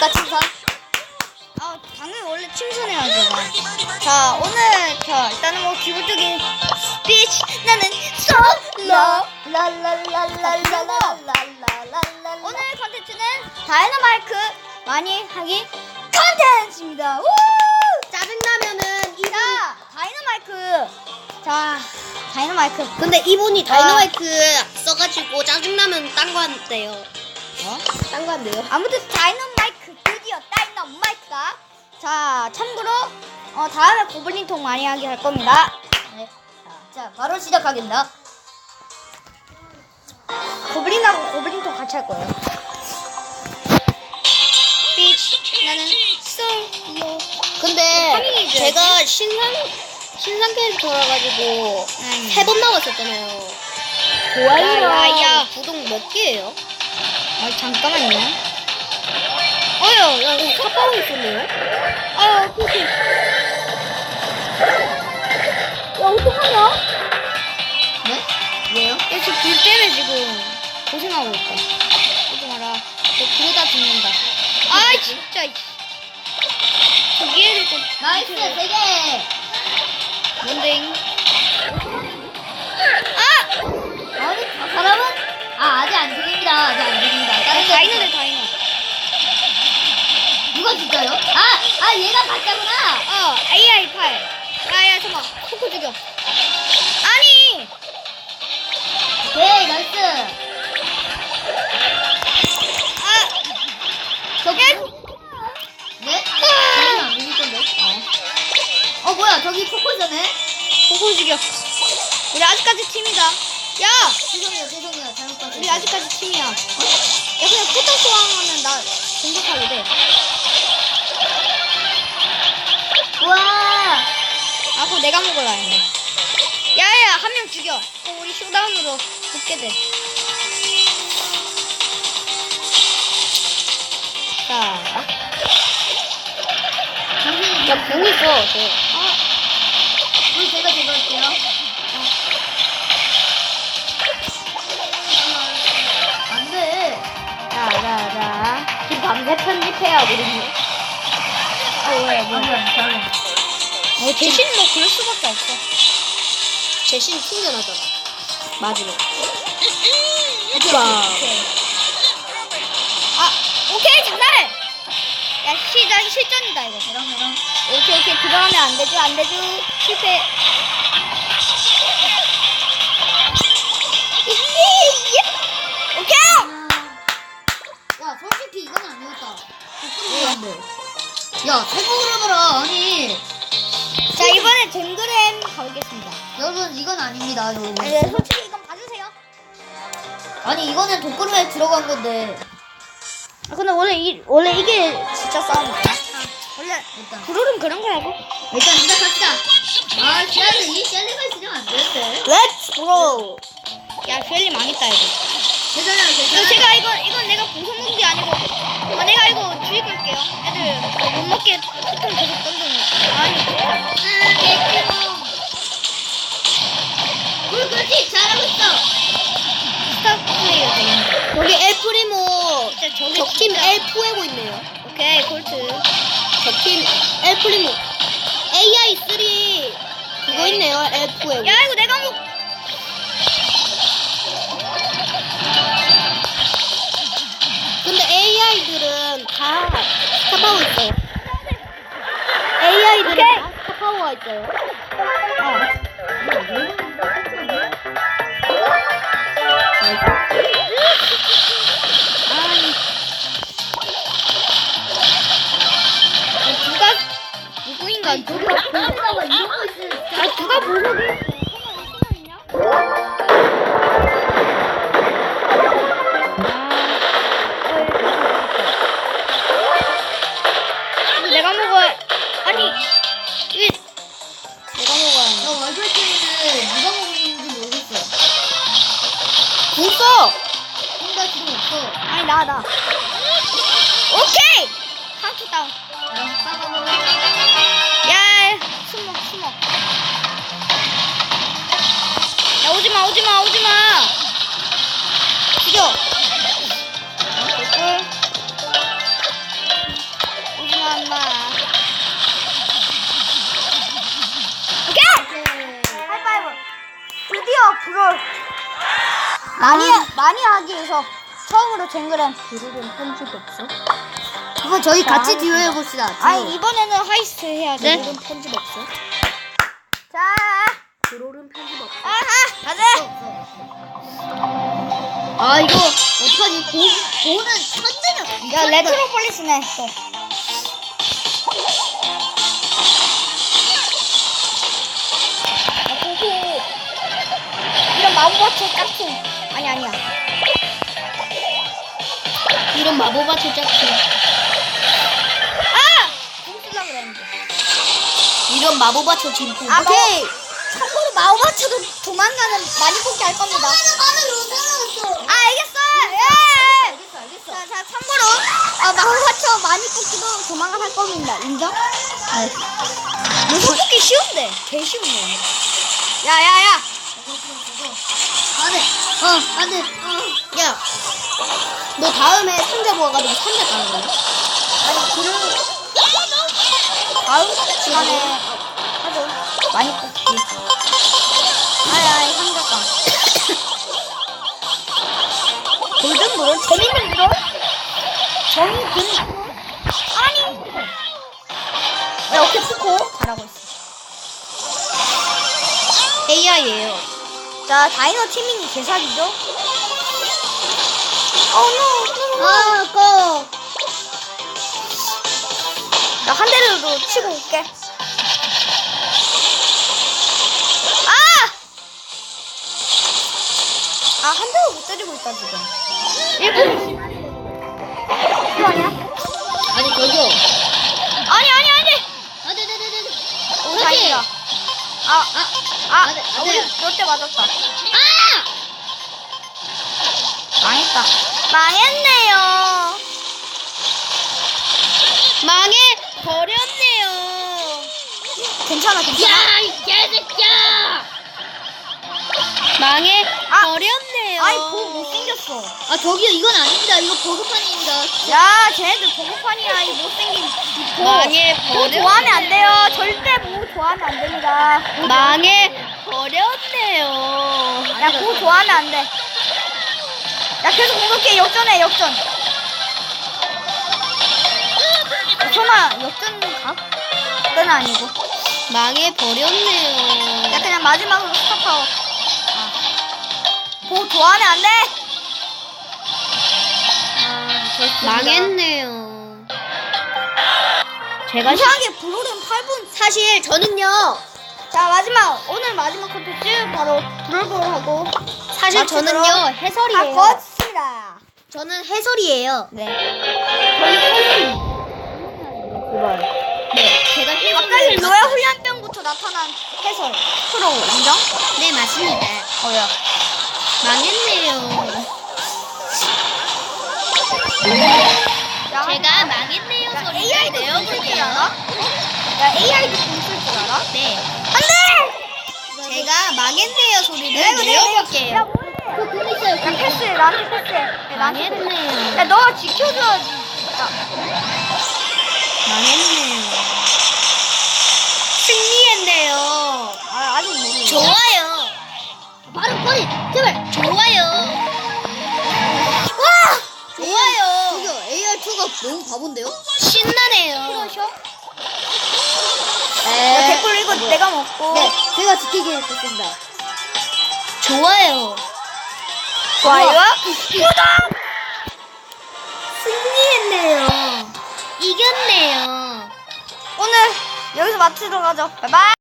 아닙니까 칭찬? 아 당연히 원래 칭찬해야죠. 나. 자 오늘 자 일단은 뭐 기본적인 스피치 나는 솔로 오늘 컨텐츠는 다이너마이크 많이 하기 컨텐츠입니다. 우! 짜증나면은 이자 다이너마이크 자 다이너마이크 근데 이분이 아. 다이너마이크 써가지고 짜증나면 딴 거 한대요. 어? 딴 거 한대요. 아무튼 다이너 드디어 다이너마이크가 자 참고로 어 다음에 고블린 통 많이 하기 할 겁니다. 네. 자, 자, 바로 시작하겠습니다. 고블린하고 고블린 통 같이 할 거예요. 스피치 나는 솔로 근데. 제가 신상 신상 캐릭터라 가지고 음. 세번 나왔었잖아요. 야야야. 구독 몇 개예요? 아 잠깐만요. 어여, 야, 이거 카파오 있었네요. 아 그렇게. 야 어떡하냐? 네? 왜요? 야, 지금 불 때문에 지금 고생하고 있다. 오지 마라. 너 그러다 죽는다. 아, 진짜. 이씨. 저기 애들 또. 나이스, 세 개. 뭔데잉? 아! 아니, 저 사람은 아 아직 안 죽입니다. 아직 안 죽입니다. 아, 다른 다이너네, 데 다이너. 누가 진짜요? 아, 아 얘가 가짜구나. 어, AI 팔. 야, 야, 잠깐. 코코 죽여. 아니! 네, 나이스. 아! 저기. 야! 네? 아! 안 건데. 어. 어 뭐야 저기 코코잖네. 코코 죽여. 우리 아직까지 팀이다. 야! 죄송해요, 죄송해요. 잘못 봤어요. 우리 아직까지 팀이야. 야, 그냥 포탑 소환하면 나 공격하게 돼. 내가 먹으라 했네. 야야, 한 명 죽여. 어, 우리 쇼다운으로 붙게 돼. 자, 야, 공 있어, 저. 아, 물 제가 제거 할게요. 안 돼. 자, 자, 자. 지금 밤새 편집해야 우리는. 어, 왜, 뭐. 잘해. 어, 대신 뭐 그럴 수밖에 없어. 대신 튕겨나잖아. 맞으면. 오빠. 아, 오케이, 장난! 야, 시작, 실전이다, 이거. 이런 이런. 오케이, 오케이. 들어가면 안 되죠, 안 되죠. 실패. 오케이! 야 솔직히 이건 아니었다. 야. 아니. 젠그램 가보겠습니다. 여러분 이건 아닙니다. 여러분. 네, 솔직히 이건 봐주세요. 아니 이거는 독그루에 들어간 건데. 아, 근데 원래 이, 원래 이게 진짜 싸움이야. 원래 일단 불울은 그런 거라고. 일단 시작합시다. 아 젤리 이 젤리가 있으면 안 되는데. 렛츠 고! 야, 쉘리 망했다, 이거. 괜찮아요 이거 괜찮아요. 제가 이거 이건 내가 먹은 게 아니고 아, 내가 이거 주의 걸게요. 애들 못 먹게 쿠폰 계속 던져놓고. 아니 적팀 진짜- 엘프에고 있네요. 오케이 골트. 적팀 엘프리모 AI3 그거 있네요 엘프에고. 야 이거 내가 먹. 근데 AI들은 다 스타파워 있어요. AI들은 오케이. 다 스타파워가 있어요. 없어. 혼자 지금 없어. 아니 나 나 오케이. 카운트 다운. 야. 숨어 숨어. 야 오지마 오지마 오지마. 죽여 쟁그램. 드롤은 편집 없어? 그거 저희 자, 같이 듀오 해봅시다. 듀오. 아니 이번에는 하이스트 해야 돼. 드롤은 편집 없어? 자, 드롤은 편집 없어? 아하, 가자. 아 이거 어떡하지? 보, 보는 천재는 야 레트로폴리스네 또. 야, 보고 이런 마법화초 짝퉁 아니 아니야 이런 마법화초 짝퉁. 아! 공 쓰려고 그랬는데. 이런 마법화초 진품. 아 오케이. 참고로 마법화초도 조만간은 많이 뽑기 할 겁니다. 아 알겠어. 예. 알겠어 알겠어. 자, 자 참고로 아, 마법화초 많이 뽑기도 조만간 할 겁니다. 인정? 무슨 뽑기 쉬운데? 개 쉬운데. 야야 야 안돼. 어 안돼. 어. 야. 너 다음에 상자 모아가지고 상자 가는 거야? 아니 그런 다음 시간에 하죠 많이 뽑기 아이 아이 삼각관 골든볼 재밌는 볼 정근 아니 야 오케이 푸코 잘하고 있어 AI예요. 자 다이노 팀밍이 개사기죠 어 노 아 고. 나한 대라도 치고 올게. 아! 아, 한 대도 못 때리고 있다, 지금. 1분. 이거 아니야? 아니 저기요. 아니, 아니, 아니! 아, 아. 아, 안 돼, 안 아, 우리 돼요. 롯데 맞았다. 아! 망했다. 망했네요. 망해 버렸네요. 괜찮아, 괜찮아. 야 이 개새끼야. 망해 아. 버렸네요. 아이, 보 못생겼어. 아 저기요 이건 아닙니다. 이거 보급판입니다. 야, 쟤네들 보고판이야. 이 못생긴 보. 망해 보 좋아하면 안 돼요. 절대 보 좋아하면 안 됩니다. 망해 버렸네요. 야, 보 좋아하면 안 돼. 야, 계속 공격해. 역전해, 역전. 설마 역전 각? 그건 아니고. 망해 버렸네요. 야, 그냥 마지막으로 스타파워. 아. 보 좋아하면 안 돼. 아, 됐습니다. 망했네요. 제가 이상하게 브롤은 8분. 사실 저는요. 자, 마지막. 오늘 마지막 콘텐츠 바로 브롤볼 하고. 사실 저는요 해설이에요. 바꿔치다. 저는 해설이에요. 네. 저희 해설이. 그걸. 네, 제가 해설을 갑자기 맡- 로얄 훈련병부터 나타난 해설. 프로 인정? 네 맞습니다. 어야. 망했네요. 야, 제가 망했네요 야, 소리를 내어볼게요. 야, AI도 공쓸 줄 알아? 네, 안 돼! 제가 망했네요 소리를 내어볼게요. 뭐해? 그돈 있어요. 야, 패스해. 나한테 패스해. 야, 나한테 패스해. 망했네요. 야, 너가 지켜줘야지. 야, 망했네 너무 바본데요? 신나네요. 그러셔? 네. 야, 댓글 이거 내가 먹고. 네, 제가 지키게 했습니다. 좋아요. 좋아요. 구독! 승리했네요. 이겼네요. 오늘 여기서 마치도록 하죠. 바이바이.